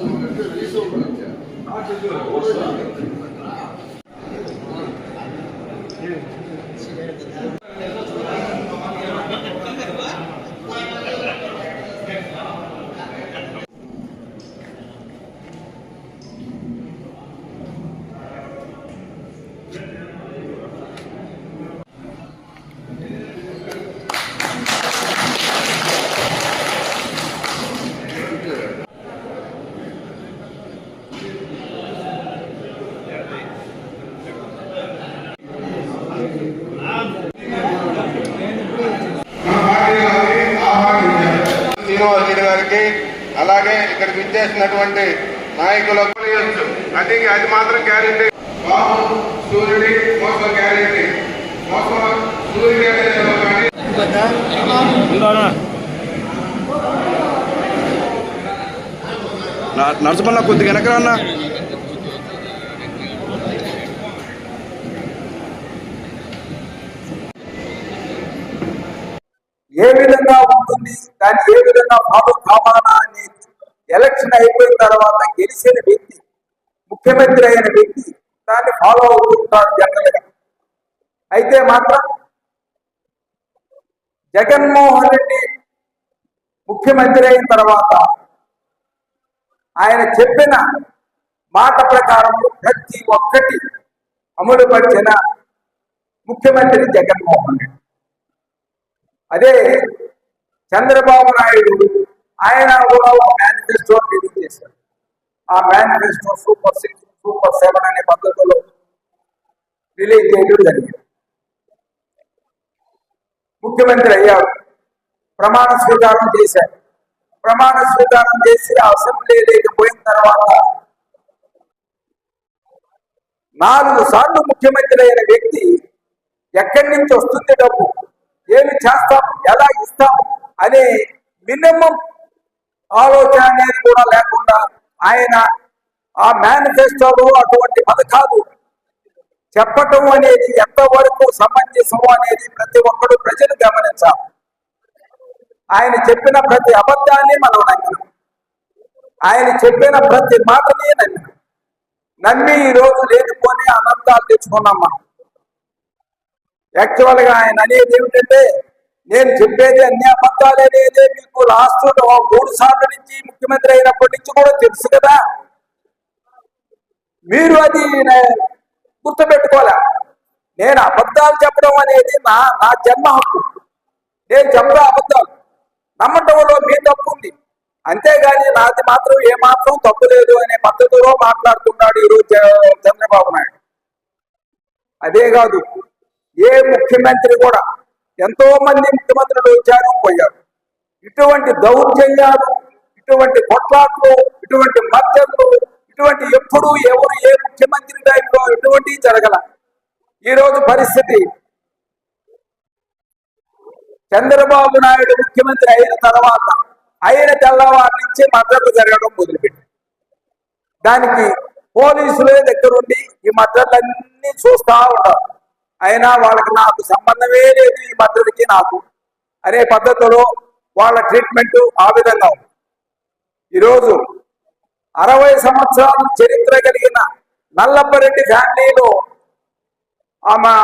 I'm good. Srinivasa Reddy గారికి అలాగే ఇక్కడికి విచ్చేసినటువంటి నాయకులకు అది అది మాత్రం గ్యారంటీ బాబు సూర్యుడి మోసం గ్యారంటీ మోసం సూర్యుడి అనేది నరసమన్న కొద్దిగా వెనకరా అన్న ఏ ఉంది. దాన్ని ఏ విధంగా ఫాలో కావాలా అనేది ఎలక్షన్ అయిపోయిన తర్వాత గెలిచిన వ్యక్తి ముఖ్యమంత్రి అయిన వ్యక్తి దాన్ని ఫాలో అవుతుంటాడు జనరల్గా అయితే మాత్రం జగన్మోహన్ రెడ్డి ముఖ్యమంత్రి అయిన తర్వాత ఆయన చెప్పిన మాట ప్రకారం ప్రతి ఒక్కటి అమలుపరిచిన ముఖ్యమంత్రి జగన్మోహన్ రెడ్డి. అదే చంద్రబాబు నాయుడు ఆయన కూడా ఒక మేనిఫెస్టో రిలీజ్ చేశారు. ఆ manifesto super six super seven అనే పద్ధతిలో రిలీజ్ చేయడం జరిగింది. ముఖ్యమంత్రి అయ్యారు. ప్రమాణ స్వీకారం చేశారు. ప్రమాణ స్వీకారం చేసి అసెంబ్లీ పోయిన తర్వాత నాలుగు సార్లు ముఖ్యమంత్రి అయిన వ్యక్తి ఎక్కడి నుంచి వస్తుంది డబ్బు? ఏమి చేస్తాం? ఎలా ఇస్తాం? అనే మినిమం ఆలోచన అనేది కూడా లేకుండా ఆయన ఆ మేనిఫెస్టోలో అటువంటి పథకాలు చెప్పటం అనేది ఎంతవరకు సమంజసం అనేది ప్రతి ఒక్కరు ప్రజలు గమనించాలి. ఆయన చెప్పిన ప్రతి అబద్ధాన్ని మనం నమ్మినాం. ఆయన చెప్పిన ప్రతి మాటని నమ్మినాం. నమ్మి ఈ రోజు లేనిపోని అనంతాలు తెచ్చుకున్నాం మనం. యాక్చువల్గా ఆయన అనేది ఏమిటంటే నేను చెప్పేది అన్ని అబద్ధాలు అనేది మీకు లాస్ట్ మూడు సార్లు నుంచి ముఖ్యమంత్రి అయినప్పటి నుంచి కూడా తెలుసు కదా. మీరు అది గుర్తుపెట్టుకోలే నేను అబద్ధాలు చెప్పడం అనేది నా నా జన్మ హక్కు. నేను చెప్పడం అబద్ధాలు. నమ్మటంలో మీ తప్పు ఉంది. అంతేగాని నాది మాత్రం ఏ మాత్రం తప్పు లేదు అనే పద్ధతిలో మాట్లాడుతున్నాడు ఈరోజు చంద్రబాబు నాయుడు. అదే కాదు ఏ ముఖ్యమంత్రి కూడా ఎంతో మంది ముఖ్యమంత్రులు వచ్చారు పోయారు. ఇటువంటి దౌర్జన్యాలు ఇటువంటి కొట్లాట్లు ఇటువంటి మద్దతులు ఇటువంటి ఎప్పుడు ఎవరు ఏ ముఖ్యమంత్రి టైంలో ఇటువంటి జరగల. ఈ రోజు పరిస్థితి చంద్రబాబు నాయుడు ముఖ్యమంత్రి అయిన తర్వాత అయిన తెల్లవారి నుంచి మద్దతు జరగడం మొదలుపెట్టి దానికి పోలీసులే దగ్గరుండి ఈ మద్దతులన్నీ చూస్తా ఉంటారు అయినా వాళ్ళకి నాకు సంబంధమే లేదు ఈ మద్దతుకి నాకు. అనే పద్ధతిలో వాళ్ళ ట్రీట్మెంట్ ఆ విధంగా ఉంది. ఈరోజు అరవై సంవత్సరాల చరిత్ర కలిగిన నల్లప్పరెడ్డి ఫ్యామిలీలో ఆమె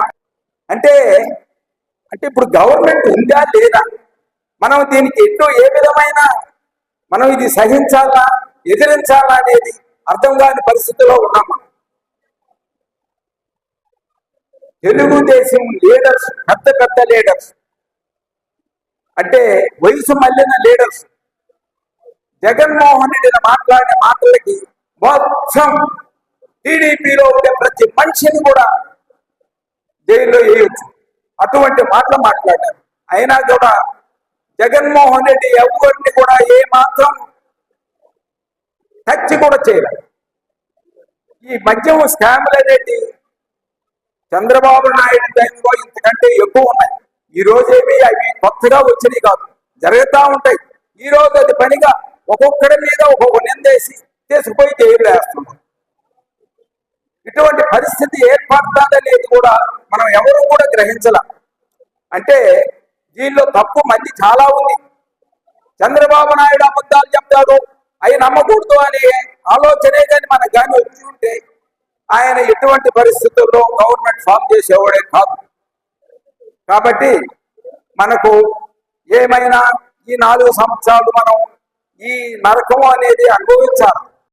అంటే అంటే ఇప్పుడు గవర్నమెంట్ ఉందా లేదా? మనం దీనికి ఎన్నో ఏ విధమైన మనం ఇది సహించాలా ఎదిరించాలా అనేది అర్థం కాని పరిస్థితిలో ఉన్నాం మనం. తెలుగుదేశం లీడర్స్ పెద్ద పెద్ద లీడర్స్ అంటే వయసు మళ్ళిన లీడర్స్ జగన్మోహన్ రెడ్డి మాట్లాడిన మాటలకి మొత్తం టీడీపీలో ఉండే ప్రతి మనిషిని కూడా జైల్లో వేయొచ్చు. అటువంటి మాటలు మాట్లాడారు. అయినా కూడా జగన్మోహన్ రెడ్డి ఎవరిని కూడా ఏ మాత్రం టచ్ కూడా చేయలేదు. ఈ మద్యం స్కామ్లు అనేది చంద్రబాబు నాయుడు టైంలో ఇంతకంటే ఎక్కువ ఉన్నాయి. ఈ రోజేమి అవి కొత్తగా వచ్చినాయి కాదు. జరుగుతూ ఉంటాయి. ఈ రోజు అది పనిగా ఒక్కొక్కడి మీద ఒక్కొక్క నిందేసి తీసుకుపోయి జైలు వేస్తున్నాం ఇటువంటి పరిస్థితి ఏర్పడుతుందనేది కూడా మనం ఎవరు కూడా గ్రహించాల. అంటే దీనిలో తప్పు మంది చాలా ఉంది. చంద్రబాబు నాయుడు అబద్ధాలు చెప్తాడు. అవి నమ్మకూడదు అనే ఆలోచనే కానీ మనకు కానీ వచ్చి ఉంటే ఆయన ఎటువంటి పరిస్థితుల్లో గవర్నమెంట్ ఫామ్ చేసేవాడే కాదు. కాబట్టి మనకు ఏమైనా ఈ నాలుగు సంవత్సరాలు మనం ఈ నరకం అనేది అనుభవించాలి.